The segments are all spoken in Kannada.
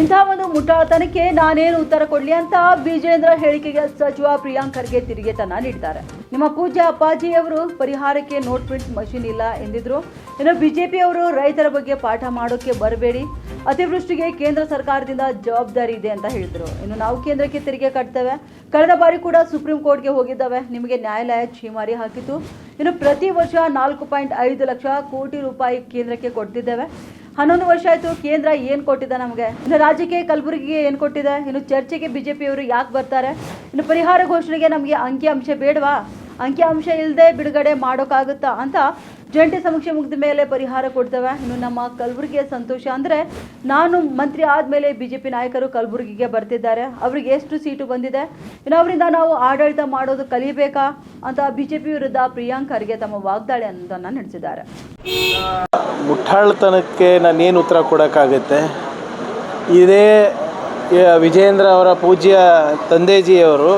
ಇಂತಹ ಒಂದು ಮುಟ್ಟಾಳತನಕ್ಕೆ ನಾನೇನು ಉತ್ತರ ಕೊಡ್ಲಿ ಅಂತ ವಿಜೇಂದ್ರ ಹೇಳಿಕೆಗೆ ಸಚಿವ ಪ್ರಿಯಾಂಕ್ ಖರ್ಗೆ ತಿರುಗೇತನ ನೀಡಿದ್ದಾರೆ ನಿಮ್ಮ ಪೂಜ್ಯ ಅಪ್ಪಾಜಿಯವರು ಪರಿಹಾರಕ್ಕೆ ನೋಟ್ ಪ್ರಿಂಟ್ ಮಷಿನ್ ಇಲ್ಲ ಎಂದಿದ್ರು. ಇನ್ನು ಬಿಜೆಪಿಯವರು ರೈತರ ಬಗ್ಗೆ ಪಾಠ ಮಾಡೋಕೆ ಬರಬೇಡಿ. ಅತಿವೃಷ್ಟಿಗೆ ಕೇಂದ್ರ ಸರ್ಕಾರದಿಂದ ಜವಾಬ್ದಾರಿ ಇದೆ ಅಂತ ಹೇಳಿದ್ರು. ಇನ್ನು ನಾವು ಕೇಂದ್ರಕ್ಕೆ ತೆರಿಗೆ ಕಟ್ತೇವೆ. ಕಳೆದ ಬಾರಿ ಕೂಡ ಸುಪ್ರೀಂ ಕೋರ್ಟ್ಗೆ ಹೋಗಿದ್ದಾವೆ. ನಿಮಗೆ ನ್ಯಾಯಾಲಯ ಛೀಮಾರಿ ಹಾಕಿತು ಇನ್ನು ಪ್ರತಿ ವರ್ಷ ನಾಲ್ಕು ಪಾಯಿಂಟ್ ಐದು ಲಕ್ಷ ಕೋಟಿ ರೂಪಾಯಿ ಕೇಂದ್ರಕ್ಕೆ ಕೊಡ್ತಿದ್ದೇವೆ. ಹನ್ನೊಂದು ವರ್ಷ ಆಯ್ತು ಕೇಂದ್ರ ಏನ್ ಕೊಟ್ಟಿದೆ ನಮಗೆ? ಇನ್ನು ರಾಜ್ಯಕ್ಕೆ ಕಲಬುರಗಿಗೆ ಏನ್ ಕೊಟ್ಟಿದೆ? ಇನ್ನು ಚರ್ಚೆಗೆ ಬಿಜೆಪಿಯವರು ಯಾಕೆ ಬರ್ತಾರೆ? ಇನ್ನು ಪರಿಹಾರ ಘೋಷಣೆಗೆ ನಮಗೆ ಅಂಕಿ ಅಂಶ ಬೇಡವಾ? ಅಂಕಿ ಅಂಶ ಇಲ್ಲದೆ ಬಿಡುಗಡೆ ಮಾಡೋಕ್ಕಾಗುತ್ತಾ ಅಂತ ಜಂಟಿ ಸಮೀಕ್ಷೆ ಮುಗಿದ ಮೇಲೆ ಪರಿಹಾರ ಕೊಡ್ತವೆ. ಇನ್ನು ನಮ್ಮ ಕಲಬುರಗಿಯ ಸಂತೋಷ ಅಂದರೆ ನಾನು ಮಂತ್ರಿ ಆದಮೇಲೆ ಬಿಜೆಪಿ ನಾಯಕರು ಕಲಬುರಗಿಗೆ ಬರ್ತಿದ್ದಾರೆ. ಅವ್ರಿಗೆ ಎಷ್ಟು ಸೀಟು ಬಂದಿದೆ? ಇನ್ನು ಅವರಿಂದ ನಾವು ಆಡಳಿತ ಮಾಡೋದು ಕಲಿಬೇಕಾ ಅಂತ ಬಿಜೆಪಿ ವಿರುದ್ಧ ಪ್ರಿಯಾಂಕ್ ಖರ್ಗೆ ತಮ್ಮ ವಾಗ್ದಾಳಿಯನ್ನು ನಡೆಸಿದ್ದಾರೆ. ಮುಟ್ಟಾಳ್ತನಕ್ಕೆ ನಾನೇನು ಉತ್ತರ ಕೊಡೋಕ್ಕಾಗುತ್ತೆ? ಇದೇ ವಿಜಯೇಂದ್ರ ಅವರ ಪೂಜ್ಯ ತಂದೆಜಿಯವರು,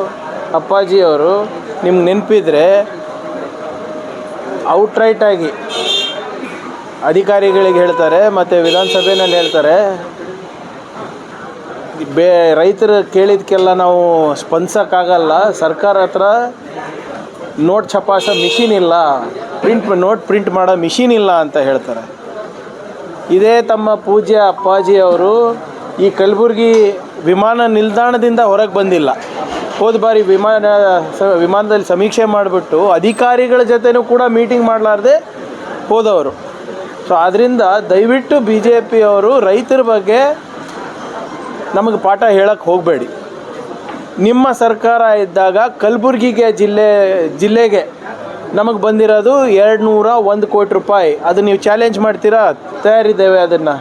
ಅಪ್ಪಾಜಿಯವರು ನಿಮ್ಗೆ ನೆನಪಿದ್ರೆ ಔಟ್ರೈಟಾಗಿ ಅಧಿಕಾರಿಗಳಿಗೆ ಹೇಳ್ತಾರೆ, ಮತ್ತು ವಿಧಾನಸಭೆಯಲ್ಲಿ ಹೇಳ್ತಾರೆ. ಬೇ, ರೈತರು ಕೇಳಿದ್ಕೆಲ್ಲ ನಾವು ಸ್ಪಂದಿಸೋಕ್ಕಾಗಲ್ಲ. ಸರ್ಕಾರ ಹತ್ರ ನೋಟ್ ಛಪಾಯಿಸೋ ಮಿಷಿನ್ ಇಲ್ಲ. ಪ್ರಿಂಟ್, ನೋಟ್ ಪ್ರಿಂಟ್ ಮಾಡೋ ಮಿಷಿನ್ ಇಲ್ಲ ಅಂತ ಹೇಳ್ತಾರೆ. ಇದೇ ತಮ್ಮ ಪೂಜ್ಯ ಅಪ್ಪಾಜಿ ಅವರು ಈ ಕಲಬುರಗಿ ವಿಮಾನ ನಿಲ್ದಾಣದಿಂದ ಹೊರಗೆ ಬಂದಿಲ್ಲ. ಹೋದ ಬಾರಿ ವಿಮಾನ ವಿಮಾನದಲ್ಲಿ ಸಮೀಕ್ಷೆ ಮಾಡಿಬಿಟ್ಟು ಅಧಿಕಾರಿಗಳ ಜೊತೆನೂ ಕೂಡ ಮೀಟಿಂಗ್ ಮಾಡಲಾರ್ದೆ ಹೋದವರು. ಸೊ ಆದ್ದರಿಂದ ದಯವಿಟ್ಟು ಬಿ ಜೆ ಪಿಯವರು ರೈತರ ಬಗ್ಗೆ ನಮಗೆ ಪಾಠ ಹೇಳಕ್ಕೆ ಹೋಗಬೇಡಿ. ನಿಮ್ಮ ಸರ್ಕಾರ ಇದ್ದಾಗ ಕಲಬುರಗಿಗೆ ಜಿಲ್ಲೆ, ಜಿಲ್ಲೆಗೆ ನಮಗೆ ಬಂದಿರೋದು ಎರಡು ನೂರ ಒಂದು ಕೋಟಿ ರೂಪಾಯಿ. ಅದು ನೀವು ಚಾಲೆಂಜ್ ಮಾಡ್ತೀರಾ? ತಯಾರಿದ್ದೇವೆ ಅದನ್ನು.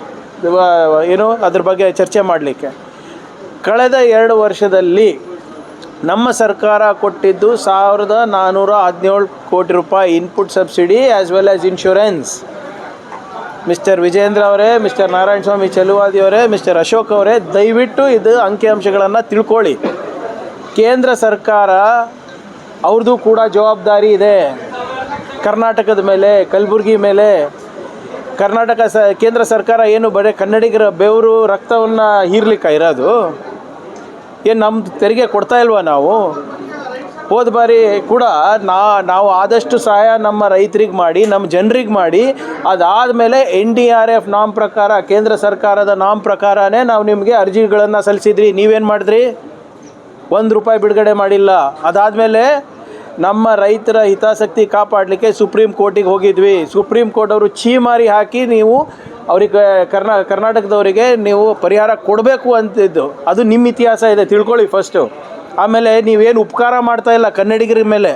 ಏನು? ಅದ್ರ ಬಗ್ಗೆ ಚರ್ಚೆ ಮಾಡಲಿಕ್ಕೆ. ಕಳೆದ ಎರಡು ವರ್ಷದಲ್ಲಿ ನಮ್ಮ ಸರ್ಕಾರ ಕೊಟ್ಟಿದ್ದು ಸಾವಿರದ ನಾನ್ನೂರ ಹದಿನೇಳು ಕೋಟಿ ರೂಪಾಯಿ input subsidy as well as insurance mister Vijendra ಅವರೇ ಮಿಸ್ಟರ್ ನಾರಾಯಣ ಸ್ವಾಮಿ ಚೆಲುವಾದಿ ಅವರೇ ಮಿಸ್ಟರ್ ಅಶೋಕ್ ಅವರೇ, ದಯವಿಟ್ಟು ಇದು ಅಂಕಿಅಂಶಗಳನ್ನು ತಿಳ್ಕೊಳ್ಳಿ. ಕೇಂದ್ರ ಸರ್ಕಾರ ಅವ್ರದ್ದು ಕೂಡ ಜವಾಬ್ದಾರಿ ಇದೆ. ಕರ್ನಾಟಕದ ಮೇಲೆ, ಕಲಬುರಗಿ ಮೇಲೆ. ಕರ್ನಾಟಕ ಸ, ಕೇಂದ್ರ ಸರ್ಕಾರ ಏನು ಬರೀ ಕನ್ನಡಿಗರ ಬೆವರು ರಕ್ತವನ್ನು ಹೀರ್ಲಿಕ್ಕೆ ಇರೋದು. ಏನು ನಮ್ಮ ತೆರಿಗೆ ಕೊಡ್ತಾ ಇಲ್ವಾ ನಾವು? ಹೋದ ಬಾರಿ ಕೂಡ ನಾ, ನಾವು ಆದಷ್ಟು ಸಹಾಯ ನಮ್ಮ ರೈತರಿಗೆ ಮಾಡಿ ನಮ್ಮ ಜನರಿಗೆ ಮಾಡಿ, ಅದಾದಮೇಲೆ ಎನ್ ಡಿ ಆರ್ ಎಫ್ ನಾಮ್ ಪ್ರಕಾರ, ಕೇಂದ್ರ ಸರ್ಕಾರದ ನಾಮ್ ಪ್ರಕಾರನೇ ನಾವು ನಿಮಗೆ ಅರ್ಜಿಗಳನ್ನು ಸಲ್ಲಿಸಿದ್ರಿ ನೀವೇನು ಮಾಡಿದ್ರಿ? ಒಂದು ರೂಪಾಯಿ ಬಿಡುಗಡೆ ಮಾಡಿಲ್ಲ. ಅದಾದಮೇಲೆ ನಮ್ಮ ರೈತರ ಹಿತಾಸಕ್ತಿ ಕಾಪಾಡಲಿಕ್ಕೆ ಸುಪ್ರೀಂ ಕೋರ್ಟಿಗೆ ಹೋಗಿದ್ವಿ. ಸುಪ್ರೀಂ ಕೋರ್ಟ್ ಅವರು ಛೀಮಾರಿ ಹಾಕಿ ನೀವು ಅವ್ರಿಗೆ ಕರ್ನಾ, ಕರ್ನಾಟಕದವರಿಗೆ ನೀವು ಪರಿಹಾರ ಕೊಡಬೇಕು ಅಂತಿದ್ದು. ಅದು ನಿಮ್ಮ ಇತಿಹಾಸ ಇದೆ, ತಿಳ್ಕೊಳ್ಳಿ ಫಸ್ಟು ಆಮೇಲೆ ನೀವೇನು ಉಪಕಾರ ಮಾಡ್ತಾ ಇಲ್ಲ ಕನ್ನಡಿಗರ ಮೇಲೆ?